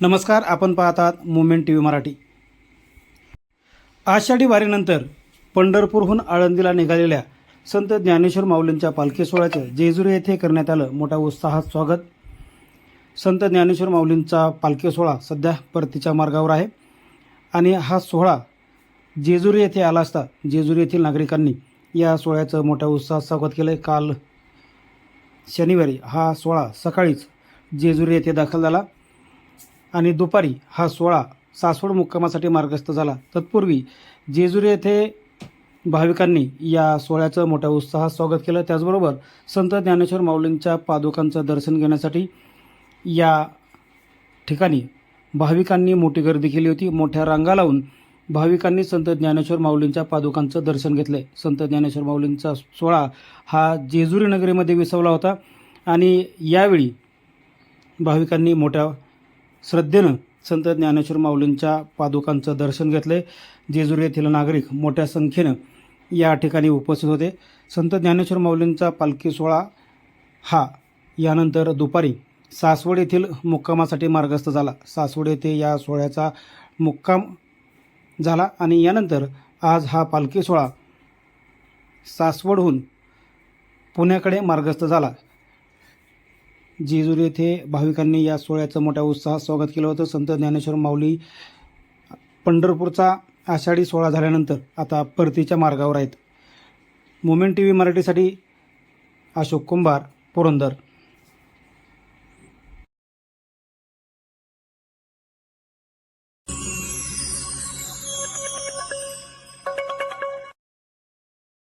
नमस्कार आपण पाहतात moment T V Marathi. Ashadhi वारीनंतर पंढरपूरहून आळंदीला निघालेल्या संत ज्ञानेश्वर माऊलींच्या पालखी सोहळ्याचं जेजुरी येथे करण्यात आलं मोठ्या उत्साहात स्वागत. संत ज्ञानेश्वर माऊलींचा पालखी सोहळा सध्या परतीच्या मार्गावर आहे आणि हा सोहळा जेजुरी येथे आला असता जेजुरी येथील नागरिकांनी या सोहळ्याचं मोठ्या उत्साहात स्वागत केलं काल शनिवारी हा सोहळा सकाळीच जेजुरी येथे दाखल झाला. आणि दुपारी हा सोहळा सासवड मुक्कामासाठी मार्गस्थ झाला. तत्पूर्वी जेजुरी येथे भाविकांनी या सोहळ्याचं मोठ्या उत्साहात स्वागत केलं. त्याचबरोबर संत ज्ञानेश्वर माऊलींच्या पादुकांचं दर्शन घेण्यासाठी या ठिकाणी भाविकांनी मोठी गर्दी केली होती. मोठ्या रांगा लावून भाविकांनी संत ज्ञानेश्वर माऊलींच्या पादुकांचं दर्शन घेतले. संत ज्ञानेश्वर माऊलींचा सोहळा हा जेजुरी नगरीमध्ये विसवला होता आणि यावेळी भाविकांनी मोठ्या श्रद्धेनं संत ज्ञानेश्वर माऊलींच्या पादुकांचं दर्शन घेतले जेजुरी येथील नागरिक मोठ्या संख्येनं या ठिकाणी उपस्थित होते. संत ज्ञानेश्वर माऊलींचा पालखी सोहळा हा यानंतर दुपारी सासवड येथील मुक्कामासाठी मार्गस्थ झाला. सासवड येथे या सोहळ्याचा मुक्काम झाला आणि यानंतर आज हा पालखी सोहळा सासवडहून पुण्याकडे मार्गस्थ झाला. जेजुरी येथे भाविकांनी या सोहळ्याचं मोठ्या उत्साहात स्वागत केलं होतं. संत ज्ञानेश्वर माऊली पंढरपूरचा आषाढी सोहळा झाल्यानंतर आता परतीच्या मार्गावर आहेत. मोमेंट टी व्ही मराठीसाठी अशोक कुंभार पुरंदर.